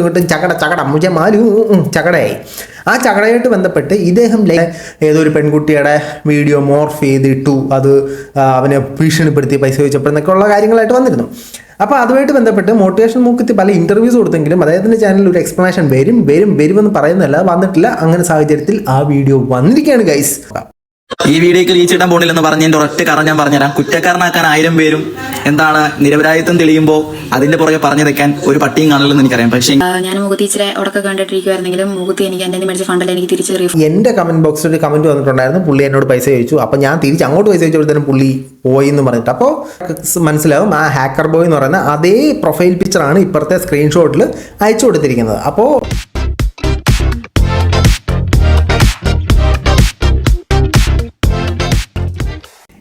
ഇങ്ങോട്ടും ചകട ചകട മുജ മാലു ഉം, ചകടയായി. ആ ചകടയായിട്ട് ബന്ധപ്പെട്ട് ഇദ്ദേഹം ലൈ- ഏതോ ഒരു പെൺകുട്ടിയുടെ വീഡിയോ മോർഫ് ചെയ്തിട്ടു അത് അവനെ ഭീഷണിപ്പെടുത്തി പൈസ ചോദിച്ചപ്പോഴെന്നൊക്കെ ഉള്ള കാര്യങ്ങളായിട്ട് വന്നിരുന്നു. അപ്പോൾ അതുമായിട്ട് ബന്ധപ്പെട്ട് മോട്ടിവേഷൻ മൂക്കത്തി പല ഇന്റർവ്യൂസ് കൊടുത്തെങ്കിലും അദ്ദേഹത്തിന്റെ ചാനലിൽ ഒരു എക്സ്പ്ലനേഷൻ വരും വരും വരുമെന്ന് പറയുന്നതല്ല വന്നിട്ടില്ല. അങ്ങനെ സാഹചര്യത്തിൽ ആ വീഡിയോ വന്നിരിക്കുകയാണ് ഗൈസ് ഈ വീഡിയോക്ക് റീച്ച് ഇടാൻ പോണില്ലെന്ന് പറഞ്ഞതിന്റെ ഒരൊറ്റ കാരണം ഞാൻ പറഞ്ഞുതരാം. കുറ്റക്കാരനാക്കാൻ ആയിരം പേരും എന്താണ് നിരപരാധിത്വം തെളിയുമ്പോൾ അതിന്റെ പുറകെ പറഞ്ഞു വെക്കാൻ ഒരു പട്ടിയും കാണില്ലെന്ന് എനിക്കറിയാം. പക്ഷേ ഞാൻ മുഖത്തീച്ചിരെ ഇച്ചിരി ഉടക്കം കണ്ടിട്ടിരിക്കുവായിരുന്നെങ്കിലും മുഖത്ത് എനിക്ക് എന്റെ മേടിച്ച ഫണ്ടല്ല എനിക്ക് തിരിച്ച് റീഫണ്ട് എന്റെ കമന്റ് ബോക്സിൽ ഒരു കമന്റ് വന്നിട്ടുണ്ടായിരുന്നു. പുള്ളി എന്നോട് പൈസ ചോദിച്ചു. അപ്പൊ ഞാൻ തിരിച്ച് അങ്ങോട്ട് പൈസ ചോദിച്ചപ്പോഴത്തേനും പുള്ളി പോയി എന്ന് പറഞ്ഞിട്ട്. അപ്പോൾ മനസ്സിലാവും ആ ഹാക്കർ ബോയ് എന്ന് പറയുന്ന അതേ പ്രൊഫൈൽ പിക്ചറാണ് ഇപ്പുറത്തെ സ്ക്രീൻഷോട്ടിൽ അയച്ചു കൊടുത്തിരിക്കുന്നത്. അപ്പോൾ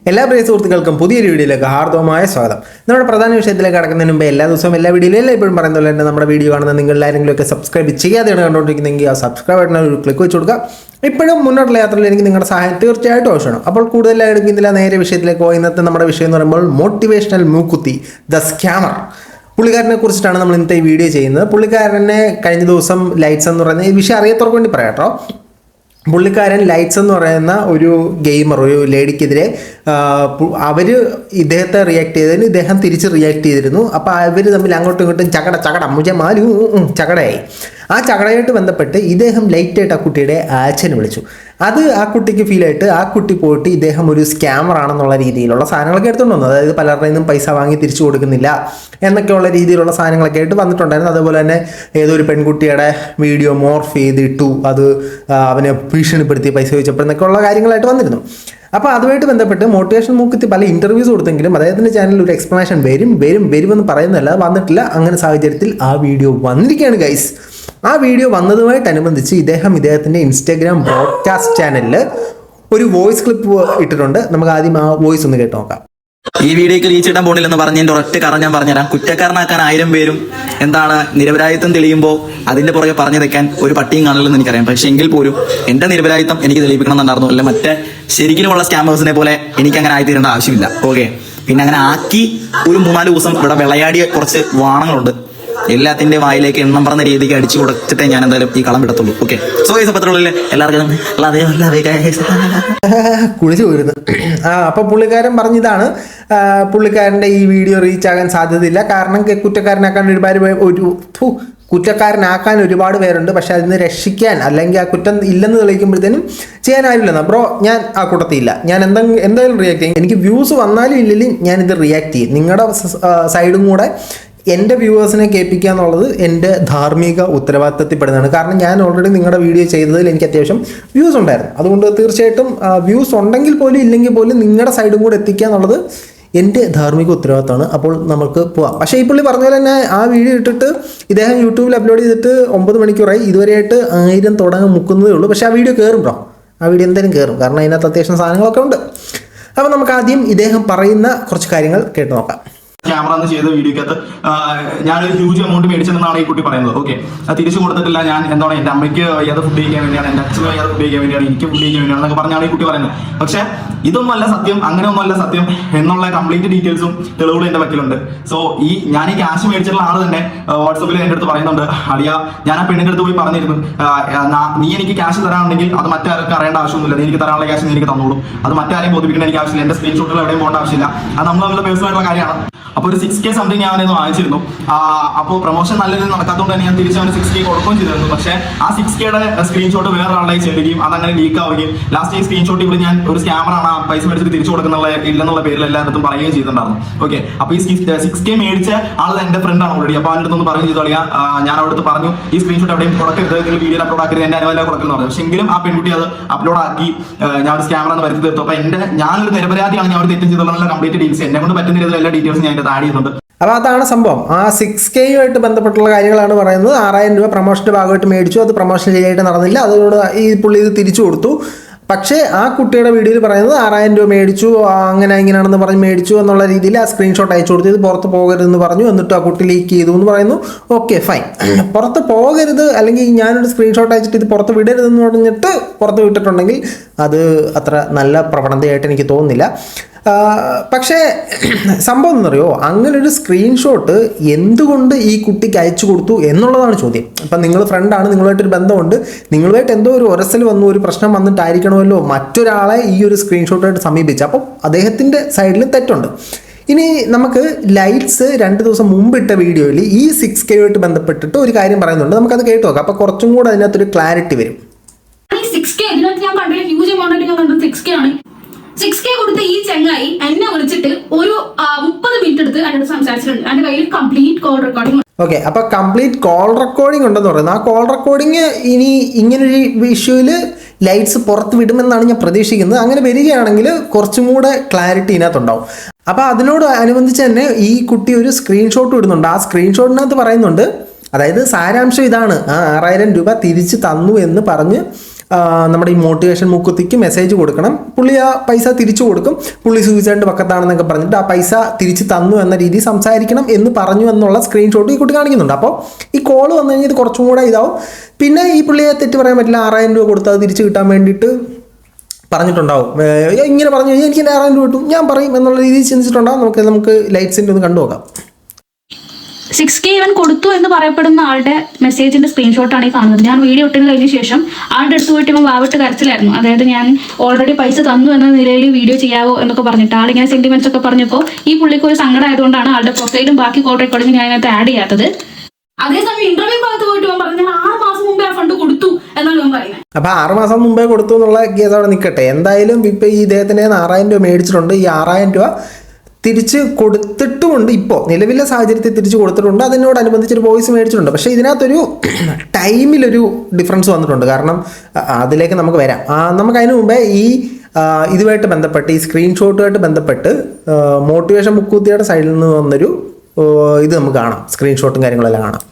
എല്ലാ പ്രിയ സുഹൃത്തുക്കൾക്കും പുതിയൊരു വീഡിയോയിലേക്ക് ഹാർദവമായ സ്വാഗതം. നമ്മുടെ പ്രധാന വിഷയത്തിലേക്ക് കടക്കുന്നതിന് മുമ്പ് എല്ലാ ദിവസവും എല്ലാ വീഡിയോയിലും എല്ലാം ഇപ്പോഴും പറയുന്ന പോലെ തന്നെ നമ്മുടെ വീഡിയോ കാണുന്ന നിങ്ങൾ ആരെങ്കിലുമൊക്കെ സബ്സ്ക്രൈബ് ചെയ്യാതെയാണ് കണ്ടുകൊണ്ടിരിക്കുന്നതെങ്കിൽ ആ സബ്സ്ക്രൈബ് ബട്ടൺ ഒരു ക്ലിക്ക് വെച്ച് കൊടുക്കുക. ഇപ്പോഴും മുന്നോട്ടുള്ള യാത്രയിൽ എനിക്ക് നിങ്ങളുടെ സഹായം തീർച്ചയായിട്ടും ആവശ്യമാണ്. അപ്പോൾ കൂടുതലായി എടുക്കുന്നില്ല നേരെ വിഷയത്തിലേക്ക് പോയി. ഇന്നത്തെ നമ്മുടെ വിഷയം എന്ന് പറയുമ്പോൾ മോട്ടിവേഷണൽ മൂക്കുത്തി ദ സ്കാമർ പുള്ളിക്കാരനെ കുറിച്ചിട്ടാണ് നമ്മൾ ഇന്നത്തെ ഈ വീഡിയോ ചെയ്യുന്നത്. പുള്ളിക്കാരനെ കഴിഞ്ഞ ദിവസം ലൈറ്റ്സ് എന്ന് പറയുന്നത് ഈ വിഷയം അറിയാത്തവർക്ക് വേണ്ടി പറയാം കേട്ടോ പുള്ളിക്കാരൻ ലൈറ്റ്സ് എന്ന് പറയുന്ന ഒരു ഗെയിമർ ഒരു ലേഡിക്കെതിരെ അവർ ഇദ്ദേഹത്തെ റിയാക്ട് ചെയ്തതിന് ഇദ്ദേഹം തിരിച്ച് റിയാക്ട് ചെയ്തിരുന്നു. അപ്പോൾ അവർ തമ്മിൽ അങ്ങോട്ടും ഇങ്ങോട്ടും ചകട ചകട മുജ മാലു ഉം, ചകടയായി. ആ ചകടയായിട്ട് ബന്ധപ്പെട്ട് ഇദ്ദേഹം ലൈറ്റായിട്ട് ആ കുട്ടിയുടെ അച്ഛനെ വിളിച്ചു. അത് ആ കുട്ടിക്ക് ഫീൽ ആയിട്ട് ആ കുട്ടി പോയിട്ട് ഇദ്ദേഹം ഒരു സ്കാമർ ആണെന്നുള്ള രീതിയിലുള്ള സാധനങ്ങളൊക്കെ എടുത്തുകൊണ്ട് വന്നു. അതായത് പലരുടെ നിന്നും പൈസ വാങ്ങി തിരിച്ചു കൊടുക്കുന്നില്ല എന്നൊക്കെയുള്ള രീതിയിലുള്ള സാധനങ്ങളൊക്കെ ആയിട്ട് വന്നിട്ടുണ്ടായിരുന്നു. അതുപോലെ തന്നെ ഏതോ ഒരു പെൺകുട്ടിയുടെ വീഡിയോ മോർഫ് ചെയ്തിട്ടു അത് അവനെ ഭീഷണിപ്പെടുത്തി പൈസ ചോദിച്ചപ്പോൾ ഉള്ള കാര്യങ്ങളായിട്ട് വന്നിരുന്നു. അപ്പോൾ അതുമായിട്ട് ബന്ധപ്പെട്ട് മോട്ടിവേഷൻ മൂക്കത്തി പല ഇന്റർവ്യൂസ് കൊടുത്തെങ്കിലും അദ്ദേഹത്തിന്റെ ചാനലിൽ ഒരു എക്സ്പ്ലനേഷൻ വരും വരും വരുമെന്ന് പറയുന്നതല്ല വന്നിട്ടില്ല. അങ്ങനെ സാഹചര്യത്തിൽ ആ വീഡിയോ വന്നിരിക്കുകയാണ് ഗൈസ് ആ വീഡിയോ വന്നതുമായിട്ടനുബന്ധിച്ച് ഇദ്ദേഹം ഇദ്ദേഹത്തിന്റെ ഇൻസ്റ്റാഗ്രാം ബ്രോഡ്കാസ്റ്റ് ചാനലിൽ ഒരു വോയിസ് ക്ലിപ്പ് ഇട്ടിട്ടുണ്ട്. നമുക്ക് ആദ്യം ആ വോയിസ് ഒന്ന് കേട്ട് നോക്കാം. ഈ വീഡിയോക്ക് ലീച്ചിടാൻ പോണില്ലെന്ന് പറഞ്ഞതിന്റെ ഒരൊറ്റ കാരണം ഞാൻ പറഞ്ഞുതരാം. കുറ്റക്കാരനാക്കാൻ ആയിരം പേരും എന്താണ് നിരപരാധിത്വം തെളിയുമ്പോൾ അതിന്റെ പുറകെ പറഞ്ഞു വെക്കാൻ ഒരു പട്ടിയും കാണില്ലെന്ന് എനിക്കറിയാം. പക്ഷേ എങ്കിൽ പോലും എന്റെ നിരപരാധിത്വം എനിക്ക് തെളിയിക്കണം എന്നുണ്ടായിരുന്നു അല്ല മറ്റേ ശരിക്കുമുള്ള സ്കാമേഴ്സിനെ പോലെ എനിക്ക് അങ്ങനെ ആയിത്തീരേണ്ട ആവശ്യമില്ല. ഓക്കെ പിന്നെ അങ്ങനെ ആക്കി ഒരു മൂന്നാൽ ദിവസം ഇവിടെ വിളയാടിയ കുറച്ച് വാണങ്ങളുണ്ട്. എല്ലാത്തിന്റെ വായിലേക്ക് എണ്ണം പറഞ്ഞ രീതിക്ക് അടിച്ചു കൊടുത്തിട്ടേ ഞാൻ എന്തായാലും ഈ കളം വിടത്തുള്ളൂ. ഓക്കെ സോ ഈ പത്രമുള്ളിൽ എല്ലാവർക്കും. കുളിച്ചു പോയിരുന്നു. ആ അപ്പോൾ പുള്ളിക്കാരൻ പറഞ്ഞതാണ് പുള്ളിക്കാരന്റെ ഈ വീഡിയോ റീച്ച് ആകാൻ സാധ്യതയില്ല. കാരണം കുറ്റക്കാരനാക്കാൻ ഒരുപാട് ഒരു കുറ്റക്കാരനാക്കാൻ ഒരുപാട് പേരുണ്ട്. പക്ഷെ അതിന് രക്ഷിക്കാൻ അല്ലെങ്കിൽ ആ കുറ്റം ഇല്ലെന്ന് തെളിയിക്കുമ്പോഴത്തേനും ചെയ്യാൻ ആരുമില്ലെന്ന് ബ്രോ ഞാൻ ആ കൂട്ടത്തില്ല ഞാൻ എന്തെങ്കിലും എന്തായാലും റിയാക്ട് ചെയ്യും. എനിക്ക് വ്യൂസ് വന്നാലും ഇല്ലെങ്കിലും ഞാനിത് റിയാക്ട് ചെയ്യും. നിങ്ങളുടെ സൈഡും കൂടെ എന്റെ വ്യൂവേഴ്സിനെ കേൾപ്പിക്കുക എന്നുള്ളത് എന്റെ ധാർമ്മിക ഉത്തരവാദിത്തത്തിൽപ്പെടുന്നതാണ്. കാരണം ഞാൻ ഓൾറെഡി നിങ്ങളുടെ വീഡിയോ ചെയ്തതിൽ എനിക്ക് അത്യാവശ്യം വ്യൂസ് ഉണ്ടായിരുന്നു. അതുകൊണ്ട് തീർച്ചയായിട്ടും വ്യൂസ് ഉണ്ടെങ്കിൽ പോലും ഇല്ലെങ്കിൽ പോലും നിങ്ങളുടെ സൈഡും കൂടെ എത്തിക്കുക എന്നുള്ളത് എന്റെ ധാർമ്മിക ഉത്തരവാദിത്തമാണ്. അപ്പോൾ നമുക്ക് പോവാം. പക്ഷേ ഈ പുള്ളി പറഞ്ഞ പോലെ തന്നെ ആ വീഡിയോ ഇട്ടിട്ട് ഇദ്ദേഹം യൂട്യൂബിൽ അപ്ലോഡ് ചെയ്തിട്ട് ഒമ്പത് മണിക്കൂറായി. ഇതുവരെയായിട്ട് ആയിരം തുടങ്ങാൻ മുക്കുന്നതേ ഉള്ളൂ. പക്ഷേ ആ വീഡിയോ കയറും ബ്രോ. ആ വീഡിയോ എന്തായാലും കയറും കാരണം അതിനകത്ത് അത്യാവശ്യം സാധനങ്ങളൊക്കെ ഉണ്ട്. അപ്പോൾ നമുക്ക് ആദ്യം ഇദ്ദേഹം പറയുന്ന കുറച്ച് കാര്യങ്ങൾ കേട്ട് നോക്കാം. ക്യാമറ എന്ന് ചെയ്ത വീഡിയോക്കകത്ത് ഞാനൊരു ഹ്യൂജ് എമൗണ്ട് മേടിച്ചെന്നാണ് ഈ കുട്ടി പറയുന്നത്. ഓക്കെ തിരിച്ചു കൊടുത്തിട്ടില്ല. ഞാൻ എന്താണ് എന്റെ അമ്മയ്ക്ക് വയ്യാതെ ഫുഡ് ചെയ്യാൻ വേണ്ടിയാണ് എന്റെ അച്ഛന് വയ്യാതെ ഫുഡ് കഴിക്കാൻ വേണ്ടിയാണ് എനിക്ക് ഫുഡ് കഴിക്കാൻ വേണ്ടിയാണ് എന്നൊക്കെ പറഞ്ഞാണ് ഈ കുട്ടി പറയുന്നത്. പക്ഷേ ഇതൊന്നുമല്ല സത്യം. അങ്ങനെ ഒന്നുമല്ല സത്യം എന്നുള്ള കംപ്ലീറ്റ് ഡീറ്റെയിൽസും തെളിവുകളും എന്റെ പക്കലുണ്ട് സോ ഈ ഞാൻ ഈ ക്യാഷ് മേടിച്ചിട്ടുള്ള ആൾ തന്നെ വാട്സപ്പിൽ എന്റെ അടുത്ത് പറയുന്നുണ്ട് അളിയ ഞാൻ ആ പെണ്ണിന്റെ അടുത്ത് പോയി പറഞ്ഞിരുന്നു. നീ എനിക്ക് ക്യാഷ് തരാനുണ്ടെങ്കിൽ അത് മറ്റാർക്കും അറിയേണ്ട ആവശ്യമൊന്നുമില്ല. നീ എനിക്ക് തരാനുള്ള ക്യാഷ് നീ എനിക്ക് തന്നോളൂ. അത് മറ്റാരെയും ബോധിപ്പിക്കേണ്ട എനിക്ക് ആവശ്യമില്ല. എന്റെ സ്ക്രീൻഷോട്ടിൽ എവിടെയും പോകേണ്ട ആവശ്യമില്ല. അത് നമ്മൾ പേഴ്സണൽ ആയിട്ടുള്ള കാര്യമാണ്. അപ്പോൾ ഒരു സിക്സ് കെ സംതിങ് ഞാൻ അവനെ വാങ്ങിച്ചിരുന്നു അപ്പോൾ പ്രൊമോഷൻ നല്ല രീതിയിൽ നടക്കാത്തതുകൊണ്ട് തന്നെ ഞാൻ തിരിച്ച് അവന് സിക്സ് കെ കൊടുക്കുകയും ചെയ്തിരുന്നു. പക്ഷേ ആ സിക്സ് കെയുടെ സ്ക്രീൻഷോട്ട് വേറെ ആളുടെ ചെല്ലുകയും അതങ്ങനെ ലീക്ക് ആവുകയും ലാസ്റ്റ് ഈ സ്ക്രീൻഷോട്ട് ഇവിടെ ഞാൻ ഒരു സ്കാമറാണ് ആ പൈസ മേടിച്ചിട്ട് തിരിച്ചു കൊടുക്കുന്നുള്ള ഇല്ലെന്നുള്ള പേരിൽ എല്ലായിടത്തും പറയുകയും ചെയ്തിട്ടുണ്ടായിരുന്നു. ഓക്കെ അപ്പോൾ ഈ സിക്സ് കെ മേടിച്ച ആൾ എന്റെ ഫ്രണ്ടാണ് ഓൾറെഡി അപ്പോൾ അവന്റെ അടുത്തൊന്ന് ചെയ്തു തുടങ്ങിയ ഞാൻ അവിടുത്തെ പറഞ്ഞു ഈ സ്ക്രീൻഷോട്ട് എവിടെയും കൊടുക്കരുത്. നിങ്ങൾ വീഡിയോ അപ്ലോഡ് ആക്കരുത്. എന്റെ അനുവദില്ല കൊടുക്കുന്നു പറഞ്ഞു. പക്ഷേ എങ്കിലും ആ പെൺകുട്ടി അത് അപ്ലോഡ് ആക്കി. ഞാൻ ഒരു സ്കാമറാണ് വരുത്തി തീർത്തു. അപ്പോൾ എന്റെ ഞാനൊരു നിരപരാധിയാണ്. ഞാൻ ഒരു തെറ്റും ചെയ്തുള്ള കംപ്ലീറ്റ് ഡീറ്റെയിൽസ് എന്നെ കൊണ്ട് പറ്റുന്ന രീതിയിലുള്ള എല്ലാ ഡീറ്റെയിൽസും ഞാൻ അപ്പോൾ അതാണ് സംഭവം. ആ സിക്സ് കെയുമായിട്ട് ബന്ധപ്പെട്ടുള്ള കാര്യങ്ങളാണ് പറയുന്നത്. ആറായിരം രൂപ പ്രൊമോഷന്റെ ഭാഗമായിട്ട് മേടിച്ചു. അത് പ്രൊമോഷൻ ശരിയായിട്ട് നടന്നില്ല. അതുകൊണ്ട് ഈ പുള്ളി ഇത് തിരിച്ചു കൊടുത്തു. പക്ഷേ ആ കുട്ടിയുടെ വീഡിയോയിൽ പറയുന്നത് ആറായിരം രൂപ മേടിച്ചു അങ്ങനെ ഇങ്ങനെയാണെന്ന് പറഞ്ഞ് മേടിച്ചു എന്നുള്ള രീതിയിൽ ആ സ്ക്രീൻഷോട്ട് അയച്ചു കൊടുത്തു. ഇത് പുറത്ത് പോകരുതെന്ന് പറഞ്ഞു. എന്നിട്ട് ആ കുട്ടി ലീക്ക് ചെയ്തു എന്ന് പറയുന്നു. ഓക്കെ ഫൈൻ പുറത്ത് പോകരുത്. അല്ലെങ്കിൽ ഞാനൊരു സ്ക്രീൻഷോട്ട് അയച്ചിട്ട് ഇത് പുറത്ത് വിടരുതെന്ന് പറഞ്ഞിട്ട് പുറത്ത് വിട്ടിട്ടുണ്ടെങ്കിൽ അത് അത്ര നല്ല പ്രവണതയായിട്ട് എനിക്ക് തോന്നുന്നില്ല. പക്ഷേ സംഭവം എന്നറിയോ? അങ്ങനെ ഒരു സ്ക്രീൻഷോട്ട് എന്തുകൊണ്ട് ഈ കുട്ടിക്ക് അയച്ചു കൊടുത്തു എന്നുള്ളതാണ് ചോദ്യം. അപ്പം നിങ്ങൾ ഫ്രണ്ടാണ് നിങ്ങളുമായിട്ടൊരു ബന്ധമുണ്ട്. നിങ്ങളുമായിട്ട് എന്തോ ഒരു ഒരസൽ വന്നു ഒരു പ്രശ്നം വന്നിട്ടായിരിക്കണമല്ലോ മറ്റൊരാളെ ഈ ഒരു സ്ക്രീൻഷോട്ടായിട്ട് സമീപിച്ചു അപ്പം അദ്ദേഹത്തിന്റെ സൈഡിൽ തെറ്റുണ്ട്. ഇനി നമുക്ക് ലൈറ്റ്സ് രണ്ട് ദിവസം മുമ്പ് ഇട്ട വീഡിയോയിൽ ഈ സിക്സ് കെയുമായിട്ട് ബന്ധപ്പെട്ടിട്ട് ഒരു കാര്യം പറയുന്നുണ്ട്. നമുക്കത് കേട്ട് നോക്കാം. അപ്പോൾ കുറച്ചും കൂടെ അതിനകത്തൊരു ക്ലാരിറ്റി വരും. ഞാൻ ഹ്യൂജ് ഞാൻ ആണ്. സിക്സ് കെ കൊടുത്ത ഈ ചെങ്ങായി എന്നെ വിളിച്ചിട്ട് ഒരു മുപ്പത് മിനിറ്റ് എടുത്ത് എന്നോട് സംസാരിച്ചിട്ടുണ്ട്. എന്റെ കയ്യിൽ കംപ്ലീറ്റ് കോൾ റെക്കോർഡിംഗ് ഓക്കെ അപ്പോൾ കംപ്ലീറ്റ് കോൾ റെക്കോർഡിംഗ് ഉണ്ടെന്ന് പറയുന്നത്. ആ കോൾ റെക്കോർഡിങ് ഇനി ഇങ്ങനൊരു ഇഷ്യൂവിൽ ലൈറ്റ്സ് പുറത്ത് വിടുമെന്നാണ് ഞാൻ പ്രതീക്ഷിക്കുന്നത്. അങ്ങനെ വരികയാണെങ്കിൽ കുറച്ചും കൂടെ ക്ലാരിറ്റി ഇതിനകത്തുണ്ടാവും. അപ്പോൾ അതിനോട് അനുബന്ധിച്ച് തന്നെ ഈ കുട്ടി ഒരു സ്ക്രീൻഷോട്ട് ഇടുന്നുണ്ട്. ആ സ്ക്രീൻഷോട്ടിനകത്ത് പറയുന്നുണ്ട് അതായത് സാരാംശം ഇതാണ്. ആ ആറായിരം രൂപ തിരിച്ച് തന്നു എന്ന് പറഞ്ഞ് നമ്മുടെ ഈ മോട്ടിവേഷൻ മുക്കുത്തിക്ക് മെസ്സേജ് കൊടുക്കണം. പുള്ളി ആ പൈസ തിരിച്ചു കൊടുക്കും. പുള്ളി സൂയിസൈഡിന്റെ പക്കത്താണെന്നൊക്കെ പറഞ്ഞിട്ട് ആ പൈസ തിരിച്ച് തന്നു എന്ന രീതിയിൽ സംസാരിക്കണം എന്ന് പറഞ്ഞു എന്നുള്ള സ്ക്രീൻഷോട്ട് ഈ കുട്ടി കാണിക്കുന്നുണ്ട്. അപ്പോൾ ഈ കോൾ വന്നു കഴിഞ്ഞാൽ ഇത് കുറച്ചും കൂടെ ഇതാവും. പിന്നെ ഈ പുള്ളിയെ തെറ്റ് പറയാൻ പറ്റില്ല. ആറായിരം രൂപ കൊടുത്താൽ അത് തിരിച്ച് കിട്ടാൻ വേണ്ടിയിട്ട് പറഞ്ഞിട്ടുണ്ടാവും. ഇങ്ങനെ പറഞ്ഞു കഴിഞ്ഞാൽ എനിക്ക് എന്റെ ആറായിരം രൂപ കിട്ടും. ഞാൻ പറയും എന്നുള്ള രീതിയിൽ ചിന്തിച്ചിട്ടുണ്ടാവും നമുക്ക് നമുക്ക് ലൈറ്റ്സിന്റെ ഒന്ന് കണ്ടു നോക്കാം സിക്സ് കെ ഇവൻ കൊടുത്തു എന്ന് പറയപ്പെടുന്ന ആളുടെ മെസ്സേജിന്റെ സ്ക്രീൻഷോട്ടാണ് ഈ കാണുന്നത്. ഞാൻ വീഡിയോ ഇട്ടിന് കഴിഞ്ഞ ശേഷം ആളുടെ അടുത്ത് പോയിട്ട് വാവിട്ട് കരച്ചിലായിരുന്നു. അതായത് ഞാൻ ഓൾറെഡി പൈസ തന്നു എന്ന നിലയിൽ വീഡിയോ ചെയ്യാവോ എന്നൊക്കെ പറഞ്ഞിട്ട് ആളിങ്ങനെ സെന്റിമെന്റ്സ് ഒക്കെ പറഞ്ഞപ്പോൾ ഈ പുള്ളിക്ക് ഒരു സങ്കടം ആയതുകൊണ്ടാണ് ആളുടെ പ്രൊഫൈലും ബാക്കി കോൾ റെക്കോർഡിംഗ് ഞാൻ അതിനകത്ത് ആഡ് ചെയ്യാത്തത്. അതേസമയം ഇന്റർവ്യൂ ഭാഗത്ത് പോയിട്ട് ഇവൻ പറഞ്ഞു ഞാൻ ആറ് മാസം മുമ്പേ ആ ഫണ്ട് കൊടുത്തു എന്നാണ് ഇവൻ പറയുന്നത്. അപ്പോൾ ആറ് മാസം മുമ്പേ കൊടുത്തു എന്നുള്ള കേസ് അവിടെ നിൽക്കട്ടെ എന്തായാലും ഇപ്പോൾ ഈ ഇദ്ദേഹത്തിന് ആറായിരം രൂപ മേടിച്ചിട്ടുണ്ട്. ഈ ആറായിരം രൂപ തിരിച്ച് കൊടുത്തിട്ടുമുണ്ട് ഇപ്പോൾ നിലവിലെ സാഹചര്യത്തിൽ തിരിച്ച് കൊടുത്തിട്ടുണ്ട്. അതിനോടനുബന്ധിച്ച് ഒരു വോയിസ് മേടിച്ചിട്ടുണ്ട്. പക്ഷേ ഇതിനകത്തൊരു ടൈമിലൊരു ഡിഫറൻസ് വന്നിട്ടുണ്ട്. കാരണം അതിലേക്ക് നമുക്ക് വരാം. നമുക്ക് അതിനു മുമ്പേ ഈ ഇതുമായിട്ട് ബന്ധപ്പെട്ട് ഈ സ്ക്രീൻഷോട്ടുമായിട്ട് ബന്ധപ്പെട്ട് മോട്ടിവേഷൻ മുക്കൂത്തിയുടെ സൈഡിൽ നിന്ന് വന്നൊരു ഇത് നമുക്ക് കാണാം. സ്ക്രീൻഷോട്ടും കാര്യങ്ങളെല്ലാം കാണാം.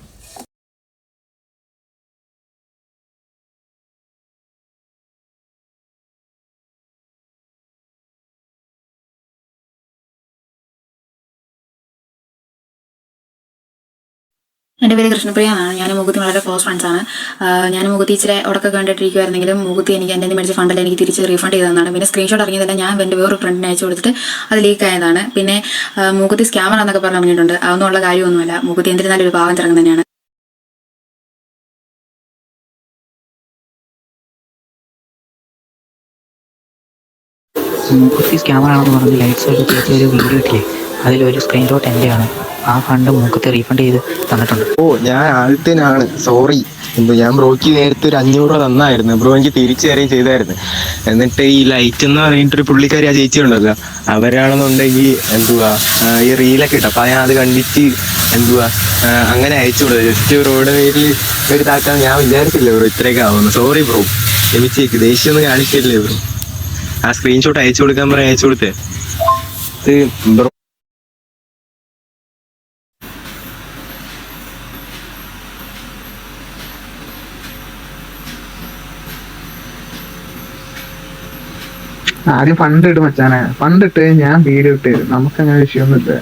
പേര് കൃഷ്ണപ്രിയ. എന്നാണ് ഞാൻ മുഖത്തി വളരെ ക്ലോസ് ഫ്രണ്ട്സ് ആണ്. ഞാൻ മുഖത്തി ഇച്ചിരി ഉടക്കം കണ്ടിട്ടിരിക്കുവായിരുന്നെങ്കിലും മുഖത്തി എനിക്ക് എന്റെ മേടിച്ച ഫണ്ടിൽ എനിക്ക് തിരിച്ച് റീഫണ്ട് ചെയ്തതാണ് പിന്നെ സ്ക്രീൻഷോട്ട് ഇറങ്ങിയതല്ല ഞാൻ എന്റെ വേറൊരു ഫ്രണ്ടിന് അയച്ചു കൊടുത്തിട്ട് അത് ലീക്ക് ആയതാണ്. പിന്നെ മുഖത്തി സ്കാമർ എന്നൊക്കെ പറഞ്ഞിട്ടുണ്ട് അതൊന്നുള്ള കാര്യമൊന്നുമല്ല. മുഖത്തി എന്തിരുന്നാലും ഒരു പാവം ചിറങ്ങ് തന്നെയാണ് മൂക്കുത്തി സ്കാമർ ആണെന്ന് പറഞ്ഞ് ലൈറ്റ് സൈഡിൽ ചേച്ചി ഒരു വീഡിയോ കിട്ടിയേ അതിലൊരു സ്ക്രീൻഷോട്ട് എന്റെയാണ് ആ ഫണ്ട് മൂക്കുത്തി റീഫണ്ട് ചെയ്ത് തന്നിട്ടുണ്ട്. ഓ ഞാൻ ആദ്യത്തേനാണ്. സോറി എന്തോ ഞാൻ ബ്രോക്ക് നേരത്തെ ഒരു അഞ്ഞൂറ് രൂപ തന്നായിരുന്നു. ബ്രോ എനിക്ക് തിരിച്ചു തരുകയും ചെയ്തായിരുന്നു. എന്നിട്ട് ഈ ലൈറ്റ് എന്ന് പറഞ്ഞിട്ടൊരു പുള്ളിക്കാരി ആ ചേച്ചി ഉണ്ടല്ലോ. അവരാണെന്നുണ്ടെങ്കിൽ എന്തുവാ? ഈ റീലൊക്കെ ഇട്ടു. അപ്പം ഞാൻ അത് കണ്ടിട്ട് എന്തുവാ? അങ്ങനെ അയച്ചു കൊടുത്തു. ജസ്റ്റ് ബ്രോയുടെ പേരിൽ ഒരു താക്കാൻ ഞാൻ വിചാരിച്ചില്ല ബ്രോ ഇത്രയൊക്കെ ആവുന്നു സോറി ബ്രോ. ക്ഷമിച്ചേക്ക്. ദേഷ്യം ഒന്നും കാണിക്കില്ലേ ബ്രോ? ആ സ്ക്രീൻഷോട്ട് അയച്ചു കൊടുക്കാൻ പറയാൻ അയച്ചു കൊടുത്തേ. ബ്രോ ആദ്യം ഫണ്ട് ഇട്ട് മച്ചാനെ. ഫണ്ട് ഇട്ട് ഞാൻ വീഡിയോ ഇട്ട് നമുക്ക് അങ്ങനെ വിഷയമൊന്നുമില്ല.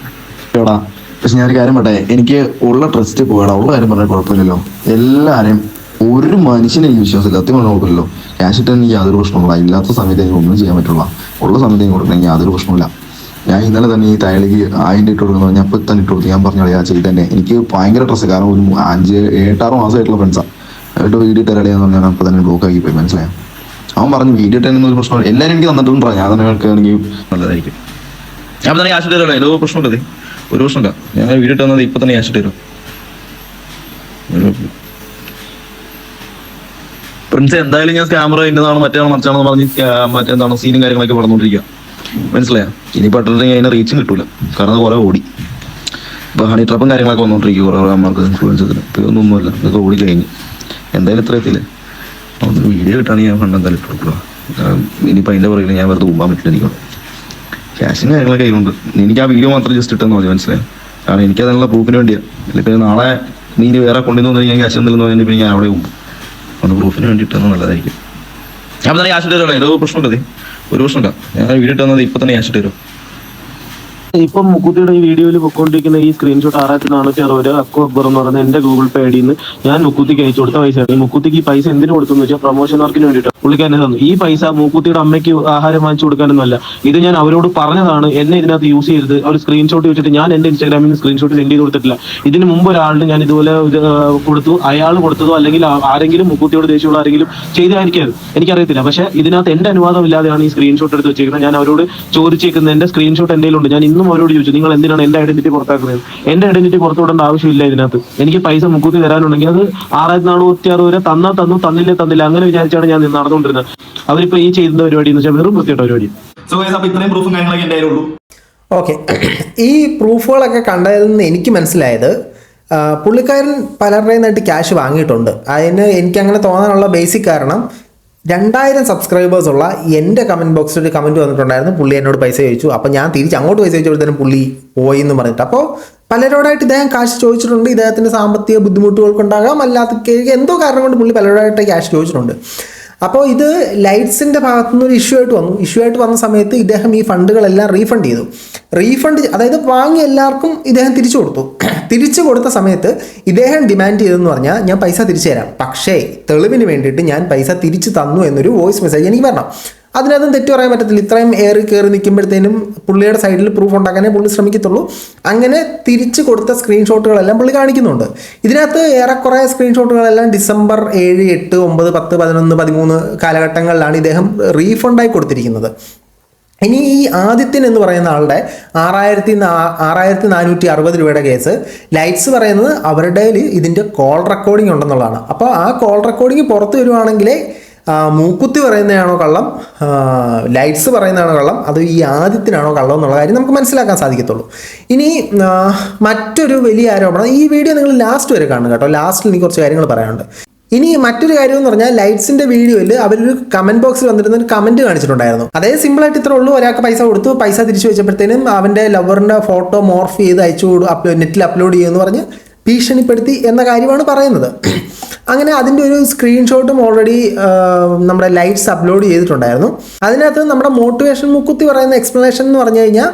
പക്ഷെ ഞാൻ ഒരു കാര്യം പറയട്ടെ. എനിക്ക് ഉള്ള ട്രസ്റ്റ് പോകണം ഉള്ള കാര്യം പറഞ്ഞാൽ കുഴപ്പമില്ലല്ലോ. എല്ലാവരെയും ഒരു മനുഷ്യനെ എനിക്ക് വിശ്വാസമില്ല സത്യം പറഞ്ഞാൽ കുഴപ്പമില്ലല്ലോ ക്യാഷ് ഇട്ട് എനിക്ക് യാതൊരു പ്രശ്നമില്ല ഇല്ലാത്ത സമയത്ത് എനിക്ക് ഒന്നും ചെയ്യാൻ പറ്റുള്ള ഉള്ള സമയത്ത് എനിക്ക് കൊടുക്കണമെങ്കിൽ യാതൊരു പ്രശ്നമില്ല ഞാൻ ഇന്നലെ തന്നെ ഈ തയ്യലേക്ക് ആയിട്ട് ഇട്ട് കൊടുക്കുന്നു ഞാൻ ഇപ്പം തന്നെ ഇട്ട് കൊടുത്തു. ഞാൻ പറഞ്ഞു ആ ചെയ്ത് തന്നെ. എനിക്ക് ഭയങ്കര ഡ്രസ്സ് കാരണം ഒരു അഞ്ച് ഏട്ടാറ് മാസമായിട്ടുള്ള ഫ്രണ്ട്സാണ് എന്നിട്ട് വീഡിയോ ഇട്ടറിയാന്ന് പറഞ്ഞാൽ അപ്പം തന്നെ ബ്ലോക്ക് ആക്കി പോയി. മനസ്സിലായോ? അവൻ പറഞ്ഞു വീഡിയോ ഇട്ടൊന്നും ഒരു പ്രശ്നമില്ല എല്ലാവരും എനിക്ക് തന്നിട്ടുണ്ട് ഞാൻ തന്നെ എനിക്ക് നല്ലതായിരിക്കും. അപ്പൊ തന്നെ ക്യാഷ് തരുമല്ലോ ഏതോ പ്രശ്നമുണ്ടത് ഒരു പ്രശ്നമില്ല. ഞാൻ വീഡിയോ ഇട്ട് തന്നത് ഇപ്പൊ തന്നെ ക്യാഷ് തരും. പ്രിൻസ് എന്തായാലും ഞാൻ ക്യാമറ ഇന്നതാണ് മറ്റേ മറിച്ചാണെന്ന് പറഞ്ഞ് മറ്റേന്താണോ സീനും കാര്യങ്ങളൊക്കെ പറഞ്ഞുകൊണ്ടിരിക്കുക മനസ്സിലായോ? ഇനി പെട്ടെന്ന് അതിന് റീച്ചും കിട്ടൂല. കാരണം കുറെ ഓടി. ഇപ്പൊ ഹണി ട്രപ്പും കാര്യങ്ങളൊക്കെ വന്നോണ്ടിരിക്കും കുറെ അമ്മമാർക്ക് ഇൻഫ്ലുവൻസത്തിന് ഇപ്പൊ ഇതൊക്കെ ഓടി കഴിഞ്ഞു. എന്തായാലും ഇത്ര എത്തില്ല ഒന്ന് വീഡിയോ കിട്ടുകയാണെങ്കിൽ ഞാൻ ഫണ്ട് എന്തായാലും ഇട്ട് കൊടുക്കുക ഇനിയിപ്പോൾ പുറകിൽ ഞാൻ വെറുതെ പോകാൻ പറ്റില്ല എനിക്കോട് ക്യാഷും കാര്യങ്ങളൊക്കെ കയ്യിലുണ്ട്. എനിക്ക് ആ വീഡിയോ മാത്രം ജസ്റ്റ് ഇട്ടെന്ന് മതി മനസ്സിലായി? കാരണം എനിക്ക് അതിനുള്ള പ്രൂഫിന് വേണ്ടിയാണ് ഇല്ലെങ്കിൽ നാളെ നീ വേറെ കൊണ്ടുവന്നു ഞാൻ ക്യാഷ് എന്തെങ്കിലും പിന്നെ ഞാൻ അവിടെ പോകും അതുകൊണ്ട് പ്രൂഫിന് വേണ്ടി നല്ലതായിരിക്കും. ഞാൻ തന്നെ ക്യാഷ് തരുമല്ലോ ഏതോ പ്രശ്നമില്ല ഒരു പ്രശ്നമില്ല ഞാൻ വീഡിയോ ഇട്ടെന്നത് ഇപ്പൊ തന്നെ ക്യാഷ് തരും ഇപ്പം മുക്കുത്തിയുടെ ഈ വീഡിയോയിൽ പൊക്കോണ്ടിരിക്കുന്ന ഈ സ്ക്രീൻഷോട്ട് ആറായിരത്തി നാനൂറ്റി അറുപത് അക്കു അക്ബർ എന്ന് പറയുന്ന എന്റെ ഗൂഗിൾ പേ ഐഡിയിൽ നിന്ന് ഞാൻ മുക്കുത്തിക്ക് അയച്ചു കൊടുത്ത പൈസ ഈ മുക്കുത്തിക്ക് ഈ പൈസ എന്തിനു കൊടുത്തു വെച്ചാൽ പ്രൊമോഷൻ വർക്കിന് വേണ്ടിയിട്ട് പുള്ളിക്കാരനെ തന്നു. ഈ പൈസ മുക്കുത്തിയുടെ അമ്മയ്ക്ക് ആഹാരം വാങ്ങിച്ചു കൊടുക്കാനൊന്നുമല്ല ഇത് ഞാൻ അവരോട് പറഞ്ഞതാണ്. എന്നെ ഇതിനകത്ത് യൂസ് ചെയ്തത് ഒരു സ്ക്രീൻഷോട്ട് വെച്ചിട്ട് ഞാൻ എന്റെ ഇൻസ്റ്റാഗ്രാമിൽ നിന്ന് സ്ക്രീൻഷോട്ട് സെൻഡ് ചെയ്ത് കൊടുത്തിട്ടില്ല. ഇതിന് മുമ്പ് ഒരാളിന് ഞാൻ ഇതുപോലെ ഇത്, കൊടുത്തു. അയാൾ കൊടുത്തതോ അല്ലെങ്കിൽ ആരെങ്കിലും മുക്കുത്തിയോട് ദേഷ്യമുള്ള ആരെങ്കിലും ചെയ്തായിരിക്കും എനിക്കറിയത്തില്ല. പക്ഷെ ഇതിനകത്ത് എന്റെ അനുവാദം ഇല്ലാതെയാണ് ഈ സ്ക്രീൻഷോട്ട് എടുത്ത് വെച്ചിരിക്കുന്നത്. ഞാൻ അവരോട് ചോദിച്ചേക്കുന്നത് എന്റെ സ്ക്രീൻഷോട്ട് എന്തെങ്കിലും ഉണ്ട് ഞാൻ ഇന്നും അവരോട് ചോദിച്ചു നിങ്ങൾ എന്തിനാണ് എന്റെ ഐഡന്റിറ്റി പുറത്താക്കുന്നത്? എന്റെ ഐഡന്റിറ്റി പുറത്തു വിടേണ്ട ആവശ്യമില്ല ഇതിനകത്ത്. എനിക്ക് പൈസ മുക്കൂത്തി തരാനുണ്ടെങ്കിൽ അത് ആറായിരത്തി നാനൂറ്റി അറുപത് വരെ തന്നാ തന്നു തന്നില്ലേ തന്നില്ല അങ്ങനെ വിചാരിച്ചാണ് ഞാൻ നടന്നുകൊണ്ടിരുന്നത്. അവരിപ്പോ ഈ ചെയ്യുന്ന പരിപാടി എന്ന് വെച്ചാൽ വെറും വൃത്തിയുടെ പരിപാടി. സോ അപ്പൊ ഇത്രയും പ്രൂഫും കാര്യങ്ങളൊക്കെ എന്റെ കയ്യിലുള്ളൂ. ഓക്കെ ഈ പ്രൂഫുകളൊക്കെ കണ്ടതിൽ നിന്ന് എനിക്ക് മനസ്സിലായത് പുള്ളിക്കാരൻ പലരുടെയും നിന്നായിട്ട് ക്യാഷ് വാങ്ങിയിട്ടുണ്ട്. അതിന് എനിക്ക് അങ്ങനെ തോന്നാനുള്ള ബേസിക് കാരണം രണ്ടായിരം സബ്സ്ക്രൈബേഴ്സ് ഉള്ള എന്റെ കമന്റ് ബോക്സിൽ ഒരു കമന്റ് വന്നിട്ടുണ്ടായിരുന്നു. പുള്ളി എന്നോട് പൈസ ചോദിച്ചു. അപ്പോൾ ഞാൻ തിരിച്ച് അങ്ങോട്ട് പൈസ ചോദിച്ചപ്പോഴത്തേനും പുള്ളി പോയി എന്ന് പറഞ്ഞിട്ട്. അപ്പോൾ പലരോടായിട്ട് ഇദ്ദേഹം കാശ് ചോദിച്ചിട്ടുണ്ട്. ഇദ്ദേഹത്തിന്റെ സാമ്പത്തിക ബുദ്ധിമുട്ടുകൾക്കുണ്ടാകാം. അല്ലാത്ത എന്തോ കാരണം കൊണ്ട് പുള്ളി പലരോടായിട്ട് ക്യാഷ് ചോദിച്ചിട്ടുണ്ട്. അപ്പോൾ ഇത് ലൈറ്റ്സിന്റെ ഭാഗത്തു നിന്ന് ഒരു ഇഷ്യൂ ആയിട്ട് വന്നു. ഇഷ്യൂ ആയിട്ട് വന്ന സമയത്ത് ഇദ്ദേഹം ഈ ഫണ്ടുകളെല്ലാം റീഫണ്ട് ചെയ്തു. റീഫണ്ട് അതായത് വാങ്ങി എല്ലാവർക്കും ഇദ്ദേഹം തിരിച്ചു കൊടുത്തു. തിരിച്ചു കൊടുത്ത സമയത്ത് ഇദ്ദേഹം ഡിമാൻഡ് ചെയ്തെന്ന് പറഞ്ഞാൽ ഞാൻ പൈസ തിരിച്ചു തരാം. പക്ഷേ തെളിവിന് വേണ്ടിയിട്ട് ഞാൻ പൈസ തിരിച്ചു തന്നു എന്നൊരു വോയിസ് മെസ്സേജ് എനിക്ക് വരണം. അതിനകത്തും തെറ്റു പറയാൻ പറ്റത്തില്ല. ഇത്രയും ഏറി കയറി നിൽക്കുമ്പോഴത്തേനും പുള്ളിയുടെ സൈഡിൽ പ്രൂഫ് ഉണ്ടാക്കാനേ പുള്ളി ശ്രമിക്കത്തുള്ളൂ. അങ്ങനെ തിരിച്ചു കൊടുത്ത സ്ക്രീൻഷോട്ടുകളെല്ലാം പുള്ളി കാണിക്കുന്നുണ്ട്. ഇതിനകത്ത് ഏറെക്കുറെ സ്ക്രീൻഷോട്ടുകളെല്ലാം ഡിസംബർ ഏഴ് എട്ട് ഒമ്പത് പത്ത് പതിനൊന്ന് പതിമൂന്ന് കാലഘട്ടങ്ങളിലാണ് ഇദ്ദേഹം റീഫണ്ടായി കൊടുത്തിരിക്കുന്നത്. ഇനി ഈ ആദിത്യൻ എന്ന് പറയുന്ന ആളുടെ ആറായിരത്തി ആറായിരത്തി നാനൂറ്റി അറുപത് രൂപയുടെ കേസ് ലൈറ്റ്സ് പറയുന്നത് അവരുടെ ഇതിന്റെ കോൾ റെക്കോർഡിംഗ് ഉണ്ടെന്നുള്ളതാണ്. അപ്പോൾ ആ കോൾ റെക്കോർഡിംഗ് പുറത്ത് വരുവാണെങ്കിലേ ആ, മൂക്കുത്തി പറയുന്നതാണോ കള്ളം? ലൈറ്റ്സ് പറയുന്നതാണോ കള്ളം? അത് ഈ ആദ്യത്തിനാണോ കള്ളം എന്നുള്ള കാര്യം നമുക്ക് മനസ്സിലാക്കാൻ സാധിക്കത്തുള്ളൂ. ഇനി മറ്റൊരു വലിയ ആരോപണം ഈ വീഡിയോ നിങ്ങൾ ലാസ്റ്റ് വരെ കാണുന്നു കേട്ടോ. ലാസ്റ്റിൽ എനിക്ക് കുറച്ച് കാര്യങ്ങൾ പറയാനുണ്ട്. ഇനി മറ്റൊരു കാര്യം എന്ന് പറഞ്ഞാൽ ലൈറ്റ്സിന്റെ വീഡിയോയിൽ അവരൊരു കമന്റ് ബോക്സിൽ വന്നിരുന്ന ഒരു കമന്റ് കാണിച്ചിട്ടുണ്ടായിരുന്നു. അതായത് സിമ്പിൾ ആയിട്ട് ഇത്രേ ഉള്ളൂ. ഒരാൾക്ക് പൈസ കൊടുത്തു. പൈസ തിരിച്ചു വെച്ചപ്പോഴത്തേനും അവന്റെ ലവറിന്റെ ഫോട്ടോ മോർഫ് ചെയ്ത് അയച്ചു നെറ്റിൽ അപ്ലോഡ് ചെയ്യുമെന്ന് പറഞ്ഞ് ഭീഷണിപ്പെടുത്തി എന്ന കാര്യമാണ് പറയുന്നത്. അങ്ങനെ അതിന്റെ ഒരു സ്ക്രീൻഷോട്ടും ഓൾറെഡി നമ്മുടെ ലൈറ്റ്സ് അപ്ലോഡ് ചെയ്തിട്ടുണ്ടായിരുന്നു. അതിനകത്ത് നമ്മുടെ മോട്ടിവേഷൻ മുക്കുത്തി പറയുന്ന എക്സ്പ്ലനേഷൻ എന്ന് പറഞ്ഞു കഴിഞ്ഞാൽ